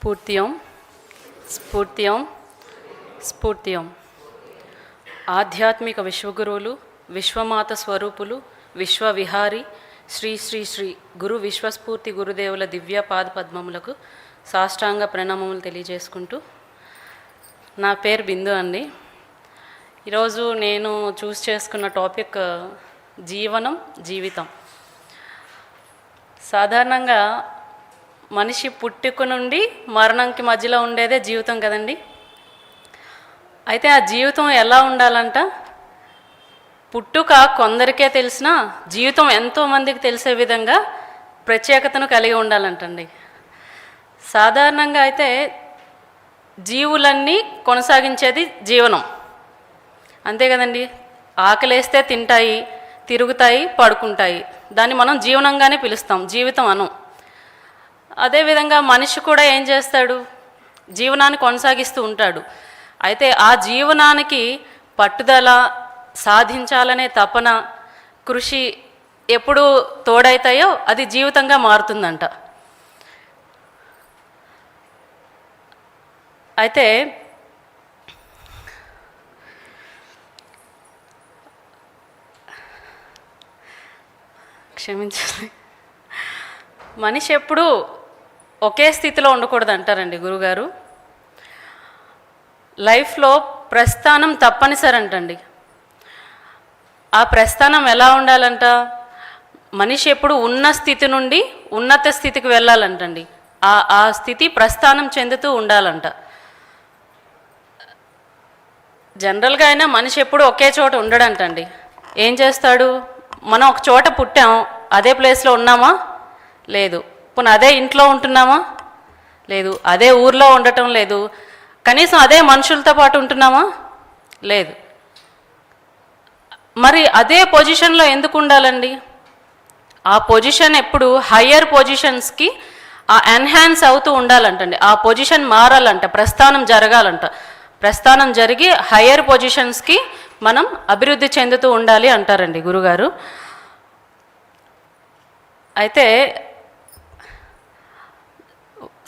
స్ఫూర్త్యం స్ఫూర్త్యం స్ఫూర్త్యం. ఆధ్యాత్మిక విశ్వగురువులు విశ్వమాత స్వరూపులు విశ్వవిహారి శ్రీ శ్రీ శ్రీ గురు విశ్వస్ఫూర్తి గురుదేవుల దివ్య పాద పద్మములకు సాష్టాంగ ప్రణామములు తెలియజేసుకుంటూ నా పేరు బిందు అండి. ఈరోజు నేను చూస్ చేసుకున్న టాపిక్ జీవనం జీవితం. సాధారణంగా మనిషి పుట్టుక నుండి మరణంకి మధ్యలో ఉండేదే జీవితం కదండి. అయితే ఆ జీవితం ఎలా ఉండాలంట? పుట్టుక కొందరికే తెలిసిన జీవితం ఎంతో మందికి తెలిసే విధంగా ప్రత్యేకతను కలిగి ఉండాలంటండి. సాధారణంగా అయితే జీవులన్నీ కొనసాగించేది జీవనం. అంతే కదండి. ఆకలేస్తే తింటాయి తిరుగుతాయి పడుకుంటాయి. దాన్ని మనం జీవనంగానే పిలుస్తాం జీవితం అనం. అదేవిధంగా మనిషి కూడా ఏం చేస్తాడు? జీవనాన్ని కొనసాగిస్తూ ఉంటాడు. అయితే ఆ జీవనానికి పట్టుదల సాధించాలనే తపన కృషి ఎప్పుడు తోడైతాయో అది జీవితంగా మారుతుందంట. అయితే క్షమించాలి. మనిషి ఎప్పుడు ఒకే స్థితిలో ఉండకూడదు అంటారండి గురుగారు. లైఫ్లో ప్రస్థానం తప్పనిసరి అంటండి ఆ ప్రస్థానం ఎలా ఉండాలంట? మనిషి ఎప్పుడు ఉన్న స్థితి నుండి ఉన్నత స్థితికి వెళ్ళాలంటండి. ఆ ఆ స్థితి ప్రస్థానం చెందుతూ ఉండాలంట. జనరల్గా అయినా మనిషి ఎప్పుడు ఒకే చోట ఉండడంటండి. ఏం చేస్తాడు? మనం ఒక చోట పుట్టాం అదే ప్లేస్లో ఉన్నామా? లేదు. పోనీ అదే ఇంట్లో ఉంటున్నామా? లేదు. అదే ఊర్లో ఉండటం లేదు. కనీసం అదే మనుషులతో పాటు ఉంటున్నామా? లేదు. మరి అదే పొజిషన్లో ఎందుకు ఉండాలండి? ఆ పొజిషన్ ఎప్పుడు హయ్యర్ పొజిషన్స్కి ఆ ఎన్హాన్స్ అవుతూ ఉండాలంటండి. ఆ పొజిషన్ మారాలంట ప్రస్థానం జరగాలంట. ప్రస్థానం జరిగి హయ్యర్ పొజిషన్స్కి మనం అభివృద్ధి చెందుతూ ఉండాలి అంటారండి గురుగారు. అయితే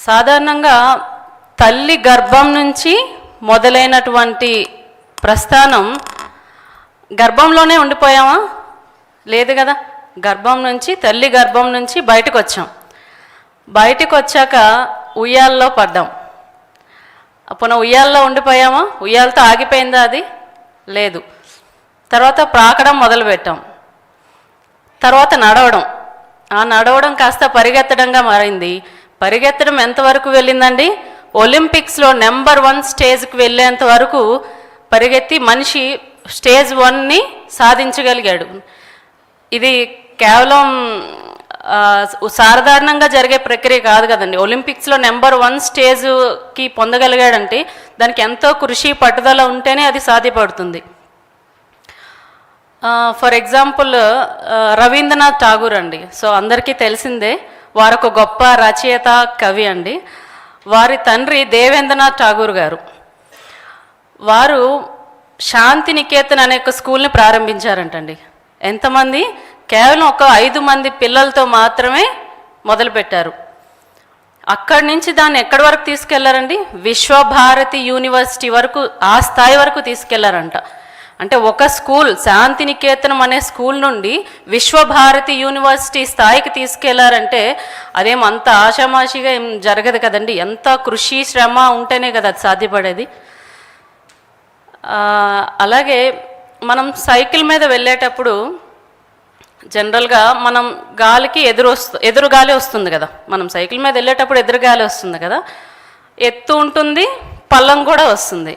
సాధారణంగా తల్లి గర్భం నుంచి మొదలైనటువంటి ప్రస్థానం గర్భంలోనే ఉండిపోయామా? లేదు కదా. గర్భం నుంచి తల్లి గర్భం నుంచి బయటకు వచ్చాం బయటకు వచ్చాక ఉయ్యాల్లో పడ్డాం. అప్పుడు ఉయ్యాల్లో ఉండిపోయామా? ఉయ్యాలతో ఆగిపోయిందా అది? లేదు. తర్వాత ప్రాకడం మొదలుపెట్టాం. తర్వాత నడవడం. ఆ నడవడం కాస్త పరిగెత్తడంగా మారింది. పరిగెత్తడం ఎంతవరకు వెళ్ళిందండి? ఒలింపిక్స్లో నెంబర్ వన్ స్టేజ్కి వెళ్ళేంత వరకు పరిగెత్తి మనిషి స్టేజ్ వన్ని సాధించగలిగాడు. ఇది కేవలం సాధారణంగా జరిగే ప్రక్రియ కాదు కదండి. ఒలింపిక్స్లో నెంబర్ వన్ స్టేజ్కి పొందగలిగాడంటే దానికి ఎంతో కృషి పట్టుదల ఉంటేనే అది సాధ్యపడుతుంది. ఫర్ ఎగ్జాంపుల్ రవీంద్రనాథ్ ఠాగూర్ అండి. సో అందరికీ తెలిసిందే వారొక గొప్ప రచయిత కవి అండి. వారి తండ్రి దేవేంద్రనాథ్ ఠాగూర్ గారు. వారు శాంతి నికేతన్ అనే ఒక స్కూల్ని ప్రారంభించారంటండి. ఎంతమంది? కేవలం ఒక ఐదు మంది పిల్లలతో మాత్రమే మొదలుపెట్టారు. అక్కడి నుంచి దాన్ని ఎక్కడి వరకు తీసుకెళ్ళారండి? విశ్వభారతి యూనివర్సిటీ వరకు ఆ స్థాయి వరకు తీసుకెళ్ళారంట. అంటే ఒక స్కూల్ శాంతినికేతనం అనే స్కూల్ నుండి విశ్వభారతి యూనివర్సిటీ స్థాయికి తీసుకెళ్ళారంటే అదేం అంత ఆషామాషిగా ఏం జరగదు కదండి. ఎంత కృషి శ్రమ ఉంటేనే కదా అది సాధ్యపడేది. అలాగే మనం సైకిల్ మీద వెళ్ళేటప్పుడు జనరల్గా మనం గాలికి ఎదురు వస్తు ఎదురు గాలి వస్తుంది కదా. మనం సైకిల్ మీద వెళ్ళేటప్పుడు ఎదురు గాలి వస్తుంది కదా. ఎత్తు ఉంటుంది పల్లం కూడా వస్తుంది.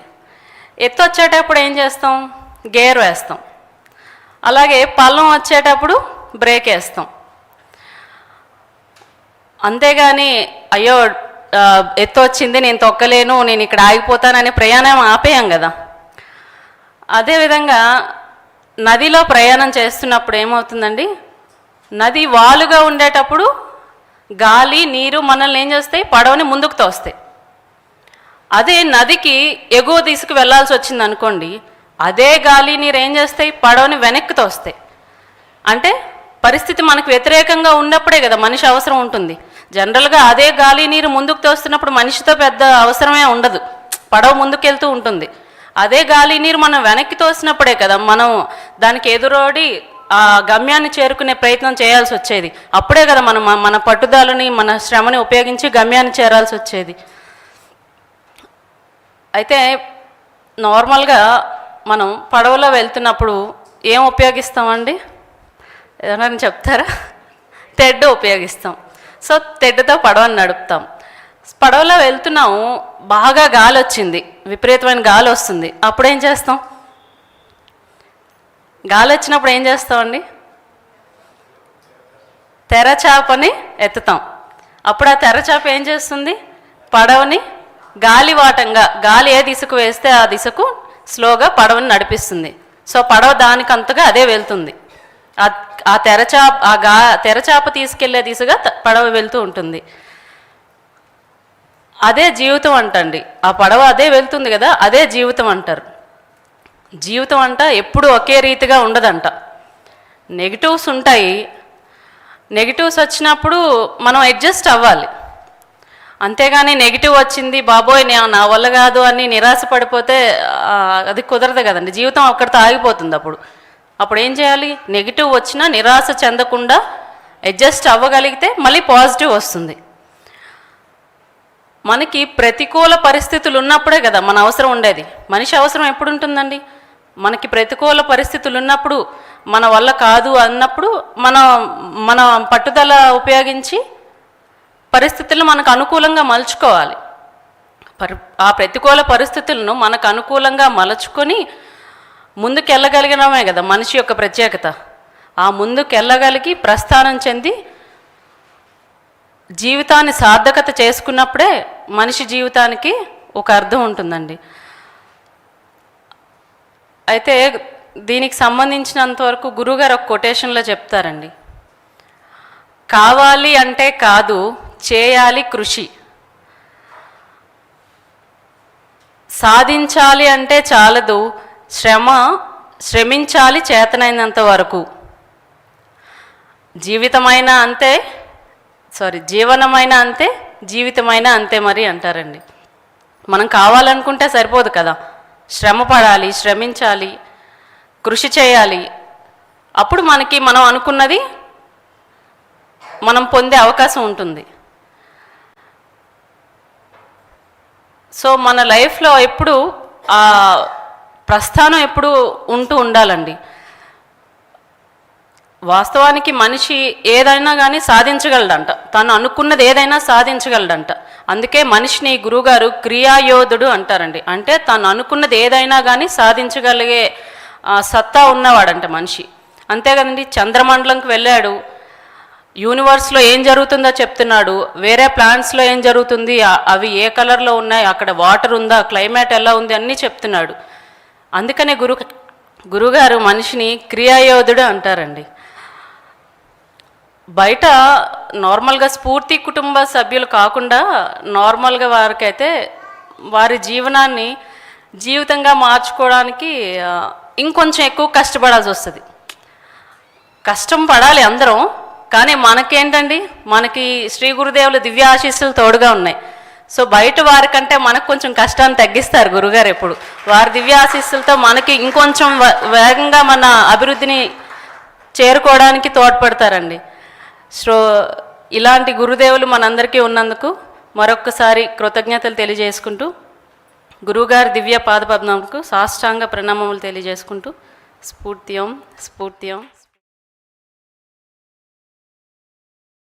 ఎత్తు వచ్చేటప్పుడు ఏం చేస్తాం? గేర్ వేస్తాం. అలాగే పల్లం వచ్చేటప్పుడు బ్రేక్ వేస్తాం. అంతేగాని అయ్యో ఎత్తు వచ్చింది నేను తొక్కలేను నేను ఇక్కడ ఆగిపోతానని ప్రయాణం ఆపేయం కదా. అదేవిధంగా నదిలో ప్రయాణం చేస్తున్నప్పుడు ఏమవుతుందండి? నది వాలుగా ఉండేటప్పుడు గాలి నీరు మనల్ని ఏం చేస్తాయి? పడవని ముందుకు తోస్తాయి. అదే నదికి ఎగువ తీసుకు వెళ్ళాల్సి వచ్చింది అనుకోండి అదే గాలి నీరు ఏం చేస్తాయి? పడవని వెనక్కి తోస్తాయి. అంటే పరిస్థితి మనకు వ్యతిరేకంగా ఉన్నప్పుడే కదా మనిషి అవసరం ఉంటుంది. జనరల్గా అదే గాలి నీరు ముందుకు తోస్తున్నప్పుడు మనిషితో పెద్ద అవసరమే ఉండదు. పడవ ముందుకెళ్తూ ఉంటుంది. అదే గాలి నీరు మనం వెనక్కి తోసినప్పుడే కదా మనం దానికి ఎదురోడి ఆ గమ్యాన్ని చేరుకునే ప్రయత్నం చేయాల్సి వచ్చేది. అప్పుడే కదా మనం మన- మన పట్టుదలని మన శ్రమని ఉపయోగించి గమ్యాన్ని చేరాల్సి వచ్చేది. అయితే నార్మల్గా మనం పడవలో వెళ్తున్నప్పుడు ఏం ఉపయోగిస్తామండి? ఏదైనా చెప్తారా? తెడ్డు ఉపయోగిస్తాం. సో తెడ్డుతో పడవని నడుపుతాం. పడవలో వెళ్తున్నాము బాగా గాలి వచ్చింది విపరీతమైన గాలి వస్తుంది అప్పుడు ఏం చేస్తాం? గాలి వచ్చినప్పుడు ఏం చేస్తామండి? తెరచాపని ఎత్తుతాం. అప్పుడు ఆ తెరచాప ఏం చేస్తుంది? పడవని గాలివాటంగా గాలి ఏ దిశకు వేస్తే ఆ దిశకు స్లోగా పడవని నడిపిస్తుంది. సో పడవ దానికంతగా అదే వెళ్తుంది. ఆ తెరచాప ఆ గా తెరచాప తీసుకెళ్ళే దిశగా పడవ వెళ్తూ ఉంటుంది. అదే జీవితం అంటండి. ఆ పడవ అదే వెళ్తుంది కదా అదే జీవితం అంటారు. జీవితం అంట ఎప్పుడు ఒకే రీతిగా ఉండదంట. నెగిటివ్స్ ఉంటాయి. నెగిటివ్స్ వచ్చినప్పుడు మనం అడ్జస్ట్ అవ్వాలి. అంతేగాని నెగిటివ్ వచ్చింది బాబోయ్ నేను నా వల్ల కాదు అని నిరాశ పడిపోతే అది కుదరదు కదండి. జీవితం అక్కడితో ఆగిపోతుంది అప్పుడు. అప్పుడు ఏం చేయాలి? నెగిటివ్ వచ్చినా నిరాశ చెందకుండా అడ్జస్ట్ అవ్వగలిగితే మళ్ళీ పాజిటివ్ వస్తుంది. మనకి ప్రతికూల పరిస్థితులు ఉన్నప్పుడే కదా మన అవసరం ఉండేది. మనిషి అవసరం ఎప్పుడు ఉంటుందండి మనకి ప్రతికూల పరిస్థితులు ఉన్నప్పుడు మన వల్ల కాదు అన్నప్పుడు మన మన పట్టుదల ఉపయోగించి పరిస్థితులను మనకు అనుకూలంగా మలుచుకోవాలి. పరి ఆ ప్రతికూల పరిస్థితులను మనకు అనుకూలంగా మలుచుకొని ముందుకెళ్ళగలిగినమే కదా మనిషి యొక్క ప్రత్యేకత. ఆ ముందుకెళ్ళగలిగి ప్రస్థానం చెంది జీవితాన్ని సార్థకత చేసుకున్నప్పుడే మనిషి జీవితానికి ఒక అర్థం ఉంటుందండి. అయితే దీనికి సంబంధించినంత వరకు గురుగారు ఒక కొటేషన్లో చెప్తారండి. కావాలి అంటే కాదు చేయాలి కృషి. సాధించాలి అంటే చాలదు శ్రమ శ్రమించాలి చేతనైనంత వరకు. జీవితమైన అంతే సారీ జీవనమైన అంతే జీవితమైన అంతే మరి అంటారండి. మనం కావాలనుకుంటే సరిపోదు కదా. శ్రమ పడాలి శ్రమించాలి కృషి చేయాలి. అప్పుడు మనకి మనం అనుకున్నది మనం పొందే అవకాశం ఉంటుంది. సో మన లైఫ్లో ఎప్పుడు ఆ ప్రస్థానం ఎప్పుడు ఉంటూ ఉండాలండి. వాస్తవానికి మనిషి ఏదైనా కానీ సాధించగలడంట. తను అనుకున్నది ఏదైనా సాధించగలడంట. అందుకే మనిషిని గురువుగారు క్రియాయోధుడు అంటారండి. అంటే తను అనుకున్నది ఏదైనా కానీ సాధించగలిగే సత్తా ఉన్నవాడంట మనిషి. అంతే కదండి చంద్రమండలంకి వెళ్ళాడు యూనివర్స్లో ఏం జరుగుతుందో చెప్తున్నాడు. వేరే ప్లాంట్స్లో ఏం జరుగుతుంది? అవి ఏ కలర్లో ఉన్నాయి? అక్కడ వాటర్ ఉందా? క్లైమేట్ ఎలా ఉంది? అన్నీ చెప్తున్నాడు. అందుకనే గురు గురుగారు మనిషిని క్రియాయోధుడు అంటారండి. బయట నార్మల్గా స్ఫూర్తి కుటుంబ సభ్యులు కాకుండా నార్మల్గా వారికైతే వారి జీవనాన్ని జీవితంగా మార్చుకోవడానికి ఇంకొంచెం ఎక్కువ కష్టపడాల్సి వస్తుంది. కష్టం పడాలి అందరం. కానీ మనకేంటండి? మనకి శ్రీ గురుదేవులు దివ్య ఆశీస్సులు తోడుగా ఉన్నాయి. సో బయట వారికంటే మనకు కొంచెం కష్టాన్ని తగ్గిస్తారు గురుగారు ఎప్పుడు. వారి దివ్య ఆశీస్సులతో మనకి ఇంకొంచెం వే- వేగంగా మన అభివృద్ధిని చేరుకోవడానికి తోడ్పడతారండి. సో ఇలాంటి గురుదేవులు మనందరికీ ఉన్నందుకు మరొక్కసారి కృతజ్ఞతలు తెలియజేసుకుంటూ గురువుగారి దివ్య పాదపద్మంకు సాష్టాంగ ప్రణామములు తెలియజేసుకుంటూ స్ఫూర్తియం స్ఫూర్త్యం.